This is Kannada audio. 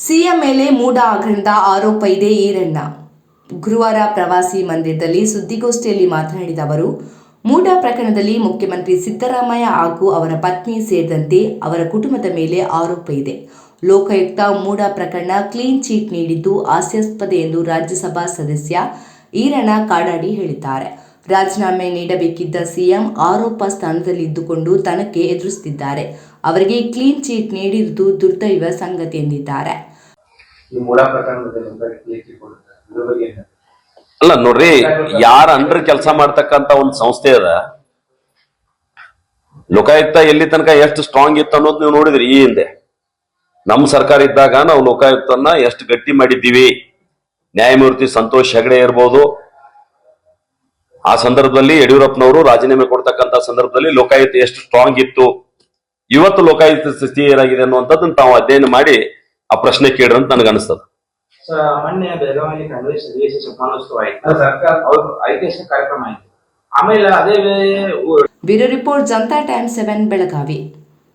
ಸಿಎಂ ಮೇಲೆ ಮೂಢ ಆಗ್ರಹದ ಆರೋಪ ಇದೆ ಈರಣ್ಣ. ಗುರುವಾರ ಪ್ರವಾಸಿ ಮಂದಿರದಲ್ಲಿ ಸುದ್ದಿಗೋಷ್ಠಿಯಲ್ಲಿ ಮಾತನಾಡಿದ ಅವರು, ಮೂಢ ಪ್ರಕರಣದಲ್ಲಿ ಮುಖ್ಯಮಂತ್ರಿ ಸಿದ್ದರಾಮಯ್ಯ ಹಾಗೂ ಅವರ ಪತ್ನಿ ಸೇರಿದಂತೆ ಅವರ ಕುಟುಂಬದ ಮೇಲೆ ಆರೋಪ ಇದೆ. ಲೋಕಾಯುಕ್ತ ಮೂಢ ಪ್ರಕರಣ ಕ್ಲೀನ್ ಚೀಟ್ ನೀಡಿದ್ದು ಹಾಸ್ಯಾಸ್ಪದ ಎಂದು ರಾಜ್ಯಸಭಾ ಸದಸ್ಯ ಈರಣ್ಣ ಕಾಡಾಡಿ ಹೇಳಿದ್ದಾರೆ. ರಾಜೀನಾಮೆ ನೀಡಬೇಕಿದ್ದ ಸಿಎಂ ಆರೋಪ ಸ್ಥಾನದಲ್ಲಿ ಇದ್ದುಕೊಂಡು ತನಕ್ಕೆ ಎದುರಿಸುತ್ತಿದ್ದಾರೆ. ಅವರಿಗೆ ಕ್ಲೀನ್ ಚೀಟ್ ನೀಡಿರುವುದು ದುರ್ದೈವ ಸಂಗತಿ ಎಂದಿದ್ದಾರೆ? ಅಲ್ಲ ನೋಡ್ರಿ ಯಾರ ಅಂಡರ್ ಕೆಲಸ ಮಾಡ್ತಕ್ಕಂತ ಒಂದು ಸಂಸ್ಥೆ ಅದ. ಲೋಕಾಯುಕ್ತ ಎಲ್ಲಿ ತನಕ ಎಷ್ಟು ಸ್ಟ್ರಾಂಗ್ ಇತ್ತು ಅನ್ನೋದು ನೀವು ನೋಡಿದ್ರಿ ಈ ಹಿಂದೆ. ನಮ್ಮ ಸರ್ಕಾರ ಇದ್ದಾಗ ನಾವು ಲೋಕಾಯುಕ್ತನ್ನ ಎಷ್ಟು ಗಟ್ಟಿ ಮಾಡಿದ್ದೀವಿ. ನ್ಯಾಯಮೂರ್ತಿ ಸಂತೋಷ್ ಹೆಗಡೆ ಇರ್ಬೋದು ಆ ಸಂದರ್ಭದಲ್ಲಿ ಯಡಿಯೂರಪ್ಪನವರು ರಾಜೀನಾಮೆ ಕೊಡ್ತಕ್ಕಂತ ಸಂದರ್ಭದಲ್ಲಿ ಲೋಕಾಯುಕ್ತ ಎಷ್ಟು ಸ್ಟ್ರಾಂಗ್ ಇತ್ತು? ಇವತ್ತು ಲೋಕಾಯುಕ್ತ ಸ್ಥಿತಿ ಏನಾಗಿದೆ ಅನ್ನುವಂಥದ್ದನ್ನು ತಾವು ಅಧ್ಯಯನ ಮಾಡಿ ಆ ಪ್ರಶ್ನೆ ಕೇಳ್ರಿ ಅಂತ ನನಗೆ ಅನಿಸ್ತದೆ. ಸರ್ ಮೊನ್ನೆ ಬೆಳಗಾವಿಯಲ್ಲಿ ಕಾಂಗ್ರೆಸ್ ಆಯ್ತು ಅದು ಸರ್ಕಾರ ಅವ್ರ ಐತಿಹಾಸಿಕ ಕಾರ್ಯಕ್ರಮ ಆಯ್ತು. ಆಮೇಲೆ ಅದೇ bureau report Janata time seven Belagavi.